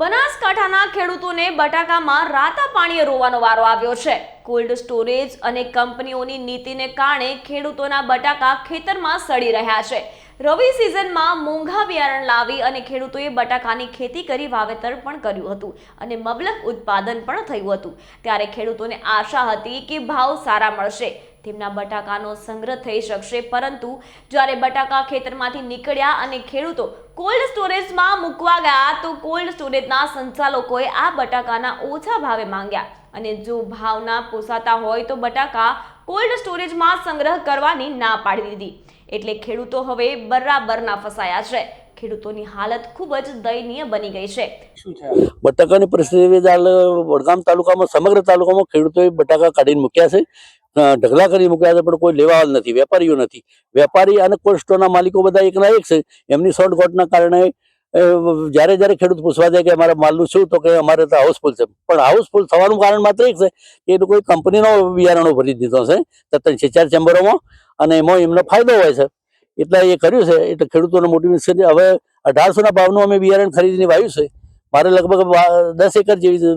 બનાસકાંઠાના ખેડૂતોને બટાકામાં રાતા પાણીએ રોવાનો વારો આવ્યો છે. કોલ્ડ સ્ટોરેજ અને કંપનીઓની નીતિને કારણે ખેડૂતોના બટાકા ખેતરમાં સડી રહ્યા છે. રવિ સિઝનમાં મોંઘા બિયારણ લાવી અને ખેડૂતોએ બટાકાની ખેતી કરી વાવેતર પણ કર્યું હતું અને મબલક ઉત્પાદન પણ થયું હતું. ત્યારે ખેડૂતોને આશા હતી કે ભાવ સારા મળશે. તેમના બટાકાનો સંગ્રહ થઈ શકશે. પરંતુ જ્યારે બટાકા ખેતરમાંથી નીકળ્યા અને ખેડૂતો કોલ્ડ સ્ટોરેજમાં મૂકવા ગયા, તો કોલ્ડ સ્ટોરેજના સંચાલકોએ આ બટાકાના ઓછા ભાવે માંગ્યા. અને જો ભાવના પોસાતા હોય, તો બટાકા કોલ્ડ સ્ટોરેજમાં સંગ્રહ કરવાની ના પાડી દીધી. એટલે ખેડૂતો હવે બરાબરના ફસાયા છે. ખેડૂતોની હાલત ખૂબ જ દયનીય બની ગઈ છે. બટાકાની પરિસ્થિતિ વડગામ તાલુકામાં, સમગ્ર તાલુકામાં ખેડૂતોએ બટાકા કાઢીને મૂક્યા છે. ઢગલા કરી મૂક્યા છે પણ કોઈ લેવા નથી, વેપારીઓ નથી. વેપારી અને કોલ્ડ સ્ટોરના માલિકો બધા એકના એક છે. એમની શોર્ટકટના કારણે જ્યારે જ્યારે ખેડૂત પૂછવા જાય કે અમારા માલનું શું, તો કે અમારે તો હાઉસફુલ છે. પણ હાઉસફુલ થવાનું કારણ માત્ર એક છે કે એ લોકોએ કંપનીનો બિયારણો ભરી દીધો છે છે ચાર ચેમ્બરોમાં, અને એમાં એમનો ફાયદો હોય છે. એટલે એ કર્યું છે, એટલે ખેડૂતોને મોટી છે. હવે અઢારસોના ભાવનું અમે બિયારણ ખરીદીને વાવ્યું છે. મારે લગભગ દસ એકર જેવી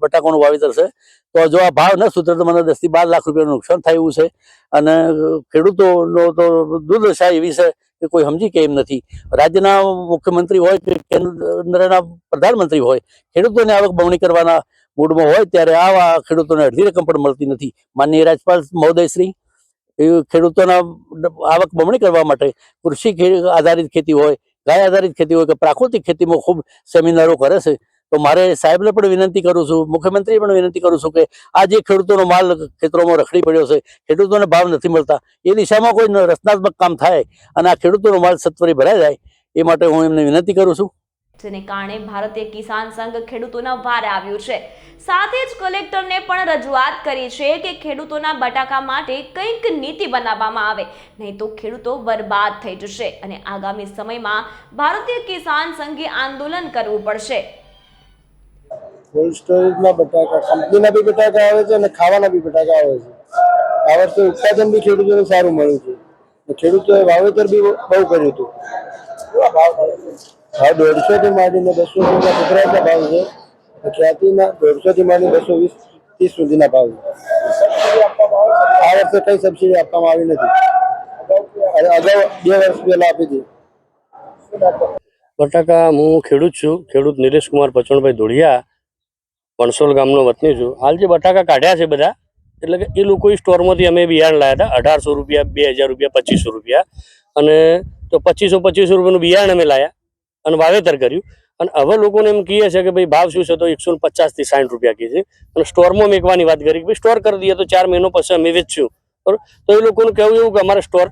બટાકાનું વાવેતર છે. તો જો આ ભાવ ન સુધરે તો મને દસથી બાર લાખ રૂપિયાનું નુકસાન થાય છે. અને ખેડૂતોનો તો દુર્દશા એવી છે કે કોઈ સમજી કે એમ નથી. રાજ્યના મુખ્યમંત્રી હોય કે કેન્દ્રના પ્રધાનમંત્રી હોય, ખેડૂતોને આવક બમણી કરવાના મૂડમાં હોય ત્યારે આવા ખેડૂતોને અડધી રકમ પણ મળતી નથી. માનનીય રાજપાલ મહોદયશ્રી ખેડૂતોના આવક બમણી કરવા માટે કૃષિ આધારિત ખેતી હોય ગાય આધારિત ખેતી હોય કે પ્રાકૃતિક ખેતીમાં ખૂબ સેમિનારો કરે છે, તો મારે સાહેબને પણ વિનંતી કરું છું મુખ્યમંત્રી પણ વિનંતી કરું છું કે આ જે ખેડૂતોનો માલ ખેતરોમાં રખડી પડ્યો છે, ખેડૂતોને ભાવ નથી મળતા, એ દિશામાં કોઈ રચનાત્મક કામ થાય અને આ ખેડૂતોનો માલ સત્વરી ભરાઈ જાય, એ માટે હું એમને વિનંતી કરું છું. જેને કારણે ભારતીય કિસાન સંઘ ખેડૂતોના ભારે આવ્યું છે. સાથે જ કલેક્ટરને પણ રજૂઆત કરી છે કે ખેડૂતોના બટાકા માટે કંઈક નીતિ બનાવવામાં આવે, નહીં તો ખેડૂતો બરબાદ થઈ જશે અને આગામી સમયમાં ભારતીય કિસાન સંઘે આંદોલન કરવું પડશે. કોલ્ડ સ્ટોરેજમાં બટાકા, કંપનીના બી બટાકા આવે છે અને ખાવાના બી બટાકા આવે છે. આ વર્ષે ઉત્પાદન બી ખેડૂતોને સારું મળ્યું છે. ખેડૂતોએ વાવેતર બી બહુ કર્યું હતું. ભાવ દોઢસો થી માંડીને બસો સુધીના ગુજરાતના ભાવ છે. ખ્યાતિના દોઢસો થી માંડીને બસો વીસ ત્રીસ સુધીના ભાવ છે. આ વર્ષે કઈ સબસિડી આપવામાં આવી નથી. અગાઉ બે વર્ષ પહેલા આપી હતી. બટાકા હું ખેડૂત છું. ખેડૂત નિરેશ કુમાર પચણભાઈ ધોળિયા, પણસોલ ગામનો વતની છું. હાલ જે બટાકા કાઢ્યા છે બધા, એટલે કે એ લોકો સ્ટોરમાંથી અમે બિયારણ લાવ્યા હતા. અઢારસો રૂપિયા, બે હજાર રૂપિયા, પચીસો રૂપિયા. અને તો પચીસો પચીસો રૂપિયાનું બિયારણ અમે લાવ્યા અને વાવેતર કર્યું. અને હવે લોકોને એમ કહીએ છે કે ભાઈ ભાવ શું છે તો એકસો પચાસથી સાઠ રૂપિયા કહે છે. અને સ્ટોરમાં મેકવાની વાત કરી કે ભાઈ સ્ટોર કરી દઈએ તો ચાર મહિનો પછી અમે વેચશું. બરોબર? તો એ લોકોને કહેવું એવું કે અમારે સ્ટોર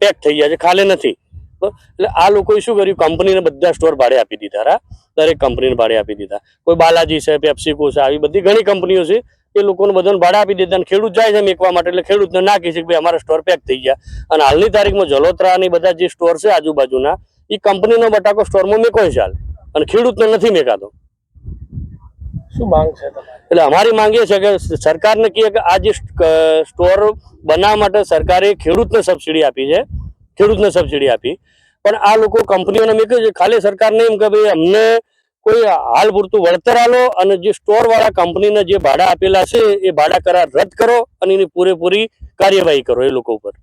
પેક થઈ ગયા છે, ખાલે નથી? એટલે આ લોકોએ શું કર્યું? કંપનીને બધા સ્ટોર ભાડે આપી દીધા રા દરેક કંપનીને ભાડે આપી દીધા. કોઈ બાલાજી છે પેપ્સિકો છે, આવી બધી ઘણી કંપનીઓ છે. એ લોકોને બધાને ભાડે આપી દીધા અને ખેડૂત જાય છે મેકવા માટે. એટલે ખેડૂતને ના કહે છે કે ભાઈ અમારા સ્ટોર પેક થઈ ગયા. અને હાલની તારીખમાં જલોત્રા બધા જે સ્ટોર છે આજુબાજુના એ કંપનીનો બટાકો સ્ટોરમાં મેકો છે હાલ. અને ખેડૂતને નથી મેકાતો. શું માંગ છે એટલે અમારી માંગ એ છે કે સરકારને કહે કે આ જે સ્ટોર બનાવવા માટે સરકારે ખેડૂતને સબસિડી આપી છે. ખેડૂતને સબસિડી આપી. પણ આ લોકો કંપનીઓને મેં કહ્યું છે. ખાલી સરકારને એમ કે ભાઈ અમને કોઈ હાલ પૂરતું વળતર આલો અને જે સ્ટોર વાળા કંપનીને જે ભાડા આપેલા છે એ ભાડા કરાર રદ કરો અને એની પૂરેપૂરી કાર્યવાહી કરો એ લોકો ઉપર.